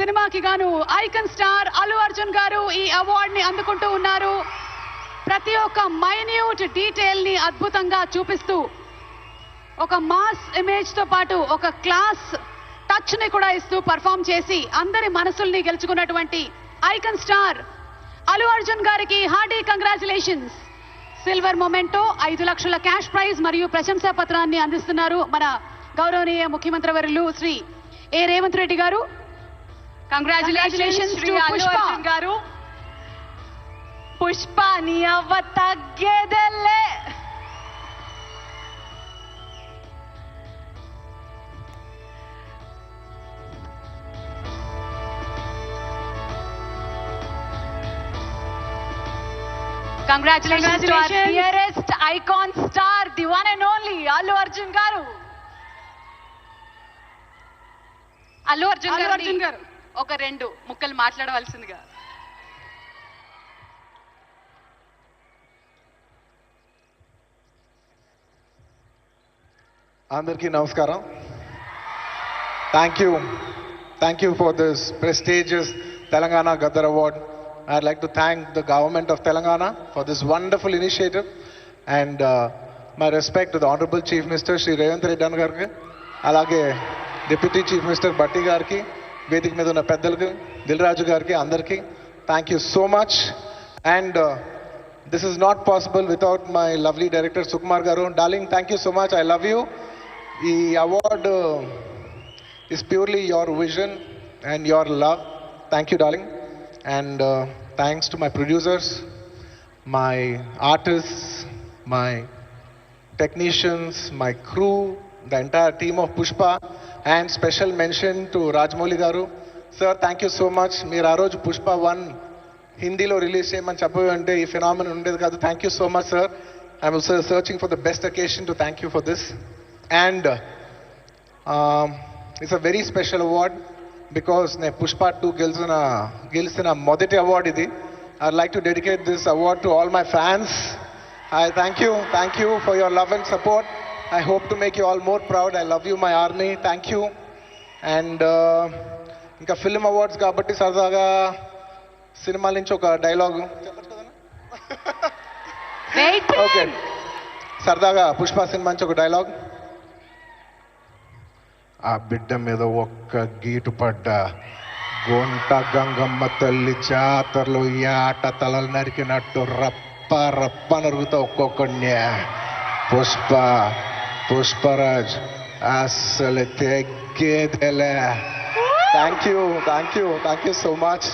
సినిమాకి గాను icon star Allu Arjun గారు ఈ అవార్డ్ని అందుకుంటూ ఉన్నారు. ప్రతి ఒక్క మైన్యూట్ డీటెయిల్ని అద్భుతంగా చూపిస్తూ ఒక మాస్ ఇమేజ్తో పాటు ఒక క్లాస్ టచ్ని కూడా ఇస్తూ పర్ఫామ్ చేసి అందరి మనసుల్ని గెలుచుకున్నటువంటి ఐకన్ స్టార్ అల్లు అర్జున్ గారికి హార్డీ కంగ్రాచులేషన్స్. సిల్వర్ మొమెంటో ఐదు లక్షల క్యాష్ ప్రైజ్ మరియు ప్రశంసా పత్రాన్ని అందిస్తున్నారు మన గౌరవనీయ ముఖ్యమంత్రి వర్యులు శ్రీ ఏ రేవంత్ రెడ్డి గారు. కంగ్రాచులేషన్స్ అర్జున్ గారు పుష్ప నీ అవ్వ తగ్గేదెల్లే congratulations dearest icon star the one and only Allu Arjun గారు అల్లు అర్జున్ గారు. ఒక రెండు ముక్కలు మాట్లాడవలసిందిగా. అందరికీ నమస్కారం. Thank you thank you for this prestigious Telangana Gaddar award I'd like to thank the government of Telangana for this wonderful initiative and my respect the honourable chief minister Shri Revanth Reddy గారికి అలాగే deputy chief minister Bhatti గారికి వేదిక మీద ఉన్న పెద్దలకి దిల్ రాజు గారికి అందరికీ thank you so much and this is not possible without my lovely director Sukumar గారు darling thank you so much I love you ఈ award is purely your vision and your love. Thank you, darling. And uh, thanks to my producers, my artists, my technicians, my the entire team of Pushpa and special mention to Rajamouli గారు sir thank you so much మీరు ఆ రోజు Pushpa one హిందీలో release చేయమని చెప్పవి అంటే ఈ phenomenon ఉండేది కాదు. Thank you so much sir I'm searching for the best occasion to thank you for this and it's a very special award because నేను పుష్ప టూ గెలిచిన గెలిచిన మొదటి అవార్డ్ ఇది. I like to dedicate this award to all my fans I thank you thank you for your love and support I hope to make you all more proud I love you my army thank you and ఇంకా film awards కాబట్టి సరదాగా సినిమాల నుంచి ఒక dialogue okay సరదాగా Pushpa cinema నుంచి ఒక dialogue ఆ బిడ్డ మీద ఒక్క గీటు పడ్డ. గుంట గంగమ్మ తల్లి జాతరలో ఆట తలలు నరికినట్టు రప్ప రప్ప నరుగుతా ఒక్కొక్కడిని. పుష్ప పుష్పరాజ్ అస్సలు తెగ్గేదెలే thank you thank you thank you so much